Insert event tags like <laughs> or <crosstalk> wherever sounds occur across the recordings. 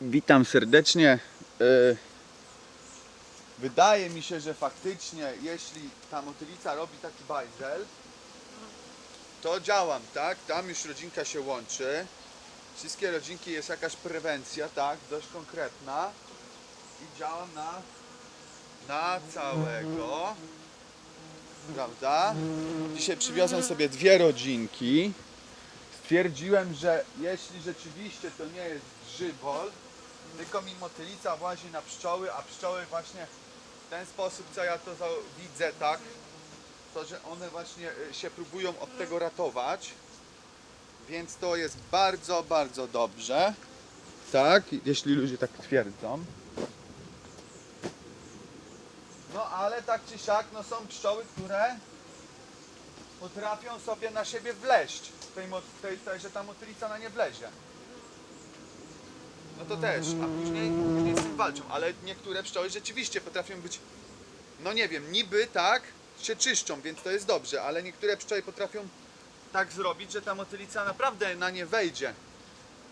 Witam serdecznie. E, Wydaje mi się, że faktycznie, jeśli ta motylica robi taki bajzel, to działam, tak? Tam już rodzinka się łączy. Wszystkie rodzinki jest jakaś prewencja, tak? Dość konkretna. I działam na, na całego. Prawda? Dzisiaj przywiozłem sobie dwie rodzinki. Stwierdziłem, że jeśli rzeczywiście to nie jest grzybol, tylko mi motylica włazi na pszczoły, a pszczoły właśnie w ten sposób, co ja to widzę, tak, to że one właśnie y, się próbują od tego ratować, więc to jest bardzo, bardzo dobrze, tak, jeśli ludzie tak twierdzą. No ale tak czy siak, no są pszczoły, które potrafią sobie na siebie wleść, tej, tej, tej, że ta motylica na nie wlezie. No to też, a później, później z tym walczą, ale niektóre pszczoły rzeczywiście potrafią być, no nie wiem, niby tak się czyszczą, więc to jest dobrze, ale niektóre pszczoły potrafią tak zrobić, że ta motylica naprawdę na nie wejdzie.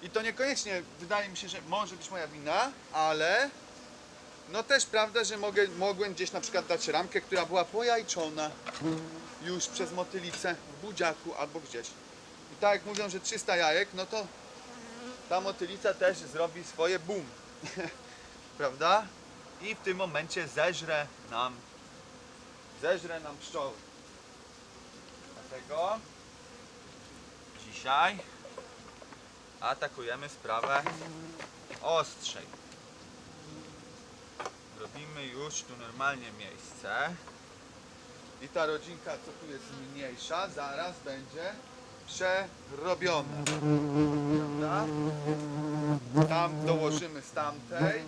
I to niekoniecznie, wydaje mi się, że może być moja wina, ale no też prawda, że mogę, mogłem gdzieś na przykład dać ramkę, która była pojajczona już przez motylicę w budziaku albo gdzieś. I tak jak mówią, że 300 jajek, no to ta motylica też zrobi swoje boom. <laughs> Prawda? I w tym momencie zeżre nam zeżre nam pszczoły. Dlatego dzisiaj atakujemy sprawę ostrzej. Robimy już tu normalnie miejsce. I ta rodzinka, co tu jest mniejsza, zaraz będzie przerobiona. Prawda? Tam dołożymy z tamtej.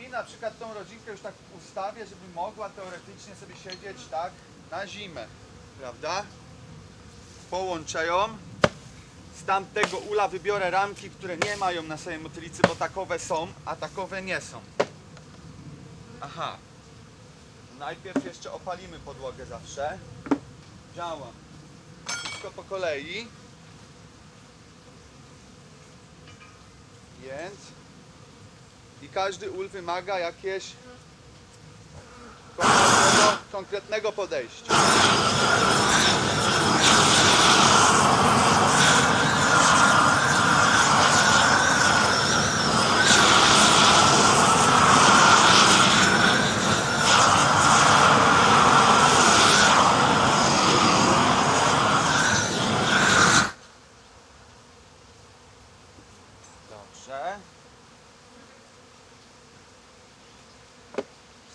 I na przykład tą rodzinkę już tak ustawię, żeby mogła teoretycznie sobie siedzieć tak na zimę. Prawda? Połączę ją. Z tamtego ula wybiorę ramki, które nie mają na sobie motylicy, bo takowe są, a takowe nie są. Aha. Najpierw jeszcze opalimy podłogę zawsze. Działam. Wszystko po kolei. Więc i każdy ul wymaga jakieś konkretnego, konkretnego podejścia. Dobrze.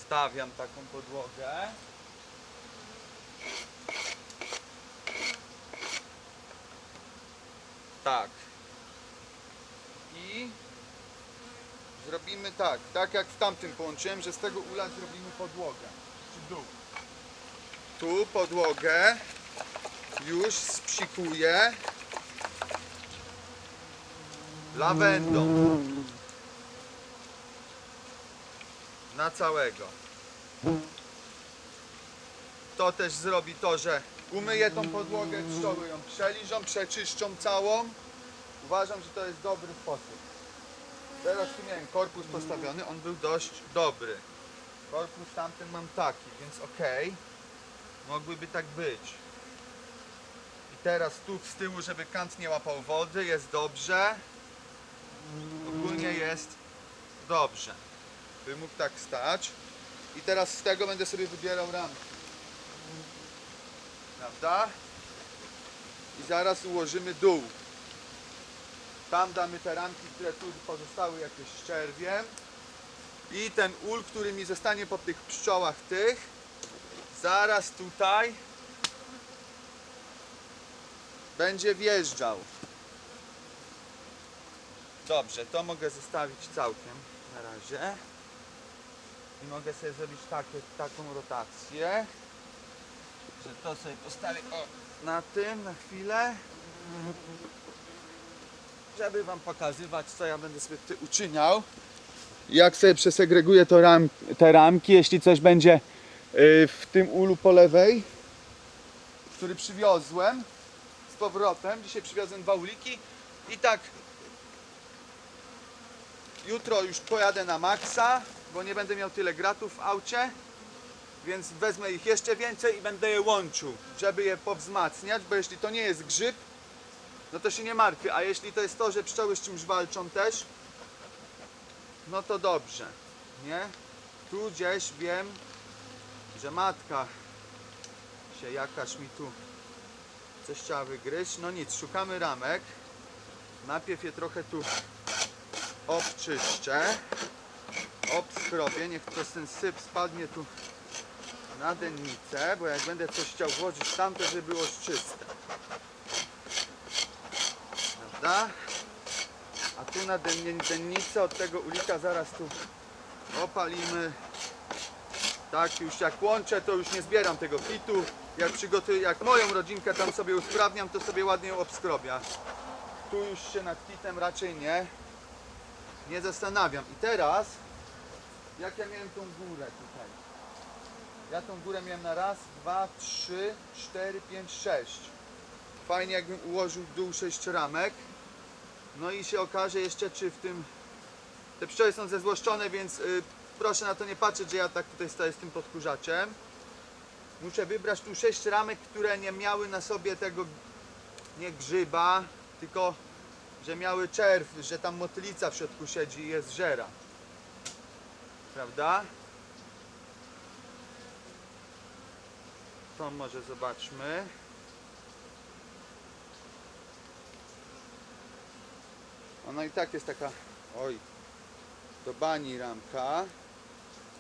Stawiam taką podłogę. Tak. I zrobimy tak, tak jak w tamtym połączyłem, że z tego ula zrobimy podłogę. Czy dół. Tu podłogę już spsikuję lawendą. Na całego. To też zrobi to, że umyję tą podłogę, pszczoły ją przeliżą, przeczyszczą całą. Uważam, że to jest dobry sposób. Teraz tu miałem korpus postawiony, on był dość dobry. Korpus tamten mam taki, więc ok. Mogłyby tak być. I teraz tu z tyłu, żeby kant nie łapał wody, jest dobrze. Ogólnie jest dobrze. By mógł tak stać. I teraz z tego będę sobie wybierał ramki. Prawda? I zaraz ułożymy dół. Tam damy te ramki, które tu pozostały jakieś czerwiem. I ten ul, który mi zostanie po tych pszczołach tych, zaraz tutaj będzie wjeżdżał. Dobrze, to mogę zostawić całkiem na razie. I mogę sobie zrobić takie, taką rotację, że to sobie postawię o, na tym na chwilę. żeby wam pokazywać, co ja będę sobie tutaj uczyniał. Jak sobie przesegreguję to ram, te ramki, jeśli coś będzie y, w tym ulu po lewej, który przywiozłem z powrotem. Dzisiaj przywiozłem dwa uliki i tak jutro już pojadę na maksa, bo nie będę miał tyle gratów w aucie, więc wezmę ich jeszcze więcej i będę je łączył, żeby je powzmacniać, bo jeśli to nie jest grzyb, no to się nie martwię, a jeśli to jest to, że pszczoły z czymś walczą też, no to dobrze, nie? Tu gdzieś wiem, że matka się jakaś mi tu coś chciała wygryźć. No nic, szukamy ramek. Najpierw je trochę tu obczyszczę. Obskrobię, niech to ten syp spadnie tu na dennicę, bo jak będę coś chciał włożyć tam, to żeby było czyste. Prawda? A tu na den- dennicę od tego ulika zaraz tu opalimy. Tak, już jak łączę, to już nie zbieram tego pitu. Jak przygotuję, jak moją rodzinkę tam sobie usprawniam, to sobie ładnie ją obskrobia. Tu już się nad pitem raczej nie, nie zastanawiam. I teraz, jak ja miałem tą górę tutaj? Ja tą górę miałem na raz, dwa, trzy, cztery, pięć, sześć. Fajnie jakbym ułożył dół sześć ramek. No i się okaże jeszcze, czy w tym... Te pszczoły są zezłoszczone, więc y, proszę na to nie patrzeć, że ja tak tutaj stoję z tym podkurzaczem. Muszę wybrać tu sześć ramek, które nie miały na sobie tego nie grzyba, tylko że miały czerw, że tam motylica w środku siedzi i jest żera. Prawda? To może zobaczmy. Ona i tak jest taka, oj, do bani ramka.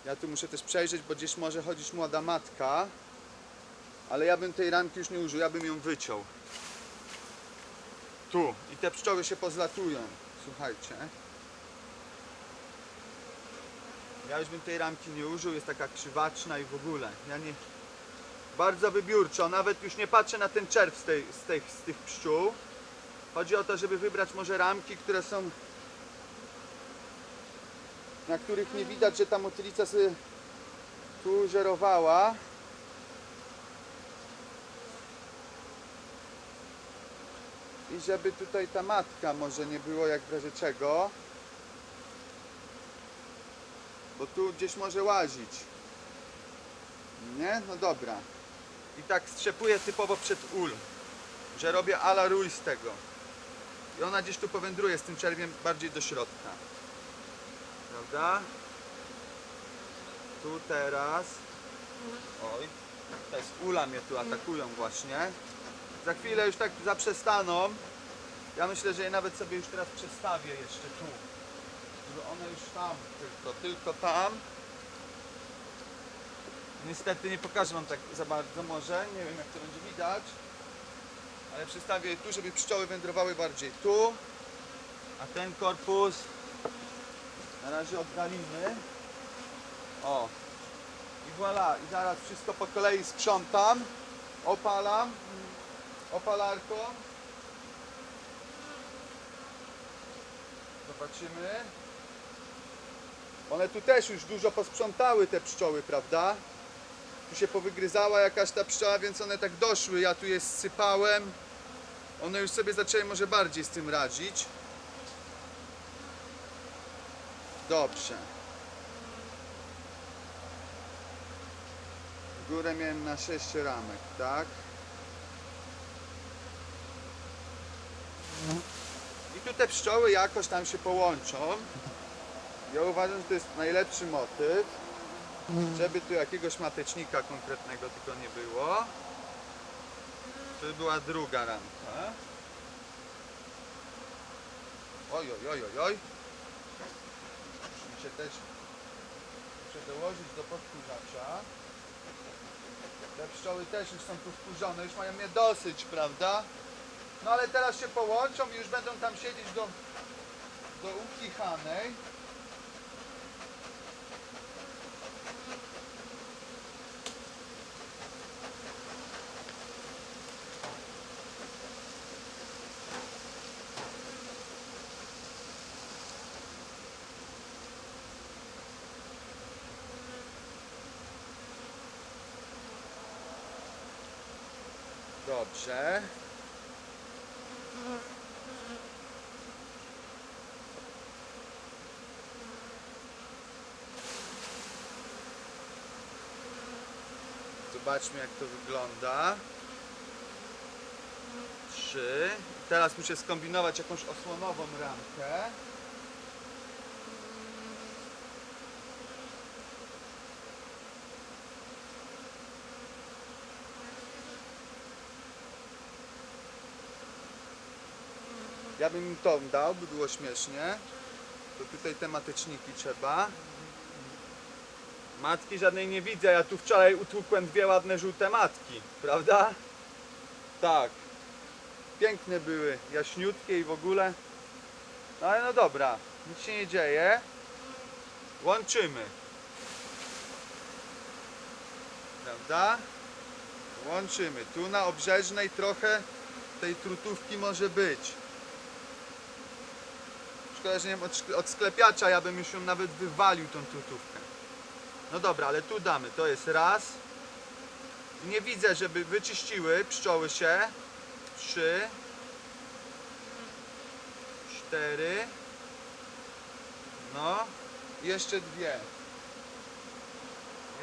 Ja tu muszę też przejrzeć, bo gdzieś może chodzić młoda matka. Ale ja bym tej ramki już nie użył, ja bym ją wyciął. Tu. I te pszczoły się pozlatują. Słuchajcie. Ja już bym tej ramki nie użył, jest taka krzywaczna i w ogóle. Ja nie... Bardzo wybiórczo, nawet już nie patrzę na ten czerw z, tej, z, tych, z tych pszczół. Chodzi o to, żeby wybrać może ramki, które są na których nie widać, że ta motylica sobie tu żerowała. I żeby tutaj ta matka może nie było jak w razie czego. Bo tu gdzieś może łazić. Nie? No dobra. I tak strzepuję typowo przed ul. Że robię ala rój z tego. I ona gdzieś tu powędruje z tym czerwiem bardziej do środka. Prawda? Tu teraz. Oj, to jest ula mnie tu atakują właśnie. Za chwilę już tak zaprzestaną. Ja myślę, że je nawet sobie już teraz przestawię jeszcze tu. Żeby one już tam tylko, tylko tam. Niestety nie pokażę wam tak za bardzo może, nie wiem jak to będzie widać. Ale przestawię je tu, żeby pszczoły wędrowały bardziej tu. A ten korpus na razie oddalimy. O. I voilà. I zaraz wszystko po kolei sprzątam. Opalam. Opalarką. Zobaczymy. One tu też już dużo posprzątały te pszczoły, prawda? Tu się powygryzała jakaś ta pszczoła, więc one tak doszły. Ja tu je sypałem. One już sobie zaczęły może bardziej z tym radzić. Dobrze. Górę miałem na 6 ramek, tak? I tu te pszczoły jakoś tam się połączą. Ja uważam, że to jest najlepszy motyw. Żeby tu jakiegoś matecznika konkretnego tylko nie było. To by była druga ramka. Oj, oj, oj, oj, oj. Muszę się też muszę dołożyć do podkurzacza. Te pszczoły też już są tu wkurzone, już mają mnie dosyć, prawda? No ale teraz się połączą i już będą tam siedzieć do, do ukichanej. Dobrze. Zobaczmy jak to wygląda. Trzy. Teraz muszę skombinować jakąś osłonową ramkę. Ja bym im tą dał, by było śmiesznie. To tutaj tematyczniki trzeba. Matki żadnej nie widzę, ja tu wczoraj utłukłem dwie ładne żółte matki, prawda? Tak. Piękne były, jaśniutkie i w ogóle. No ale no dobra, nic się nie dzieje. Łączymy. Prawda? Łączymy. Tu na obrzeżnej trochę tej trutówki może być. Szkoda, że nie od sklepiacza ja bym już ją nawet wywalił tą trutówkę. No dobra, ale tu damy. To jest raz. Nie widzę, żeby wyczyściły pszczoły się. Trzy. Cztery. No. Jeszcze dwie.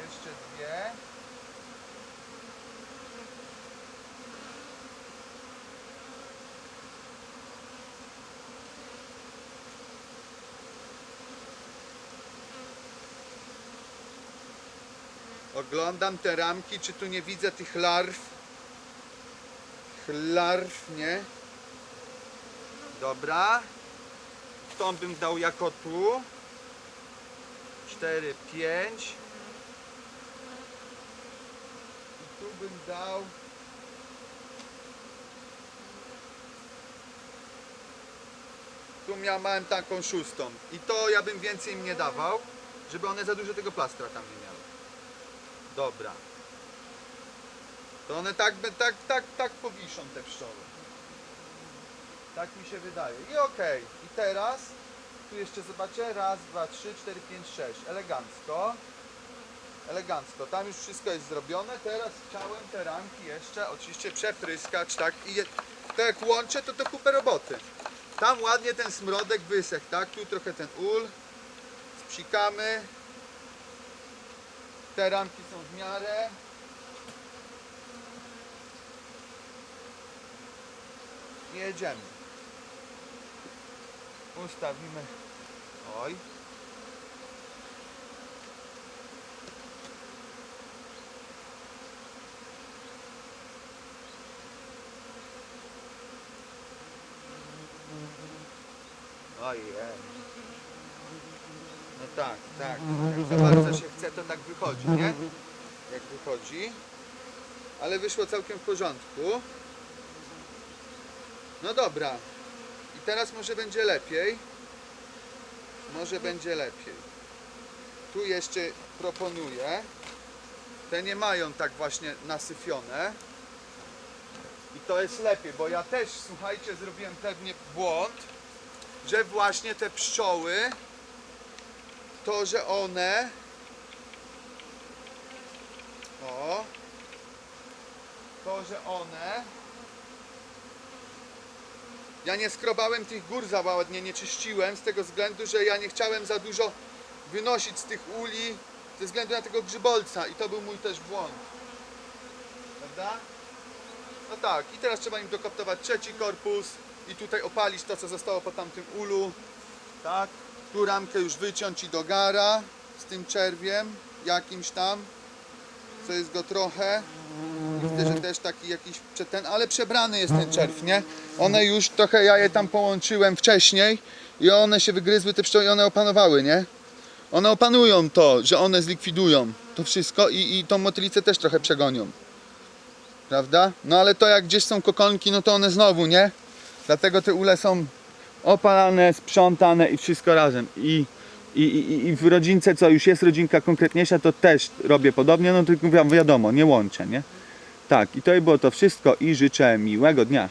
Jeszcze dwie. Oglądam te ramki, czy tu nie widzę tych larw. Larw, nie? Dobra. Tą bym dał jako tu. 4, 5. I tu bym dał. Tu miałem taką szóstą. I to ja bym więcej im nie dawał, żeby one za dużo tego plastra tam nie miały. Dobra. To one tak, tak, tak, tak powiszą te pszczoły. Tak mi się wydaje. I okej. I teraz tu jeszcze zobaczę. Raz, dwa, trzy, cztery, pięć, sześć. Elegancko. Elegancko. Tam już wszystko jest zrobione. Teraz chciałem te ramki jeszcze oczywiście przepryskać, tak? I je, tak jak łączę, to to kupę roboty. Tam ładnie ten smrodek wysechł, tak? Tu trochę ten ul. Spsikamy. Te ramki są w miarę. I jedziemy. Ustawimy. Oj. Ojej. Tak, tak. Jak za bardzo się chce, to tak wychodzi, nie? Jak wychodzi. Ale wyszło całkiem w porządku. No dobra. I teraz może będzie lepiej. Może będzie lepiej. Tu jeszcze proponuję. Te nie mają tak właśnie nasyfione. I to jest lepiej, bo ja też, słuchajcie, zrobiłem pewnie błąd, że właśnie te pszczoły, to, że one o to, że one ja nie skrobałem tych gór za ładnie, nie czyściłem z tego względu, że ja nie chciałem za dużo wynosić z tych uli ze względu na tego grzybolca i to był mój też błąd. Prawda? No tak, i teraz trzeba im dokoptować trzeci korpus i tutaj opalić to, co zostało po tamtym ulu. Tak, tu ramkę już wyciąć i do gara z tym czerwiem jakimś tam, co jest go trochę. Widzę, że też taki jakiś przeten, ale przebrany jest ten czerw, nie? One już trochę, ja je tam połączyłem wcześniej i one się wygryzły, te pszczoły, one opanowały, nie? One opanują to, że one zlikwidują to wszystko i, i tą motylicę też trochę przegonią. Prawda? No ale to jak gdzieś są kokonki, no to one znowu, nie? Dlatego te ule są opalane, sprzątane i wszystko razem. I, i, i, i w rodzince, co już jest rodzinka konkretniejsza, to też robię podobnie, no tylko wi- wiadomo, nie łączę, nie? Tak, i to by było to wszystko i życzę miłego dnia.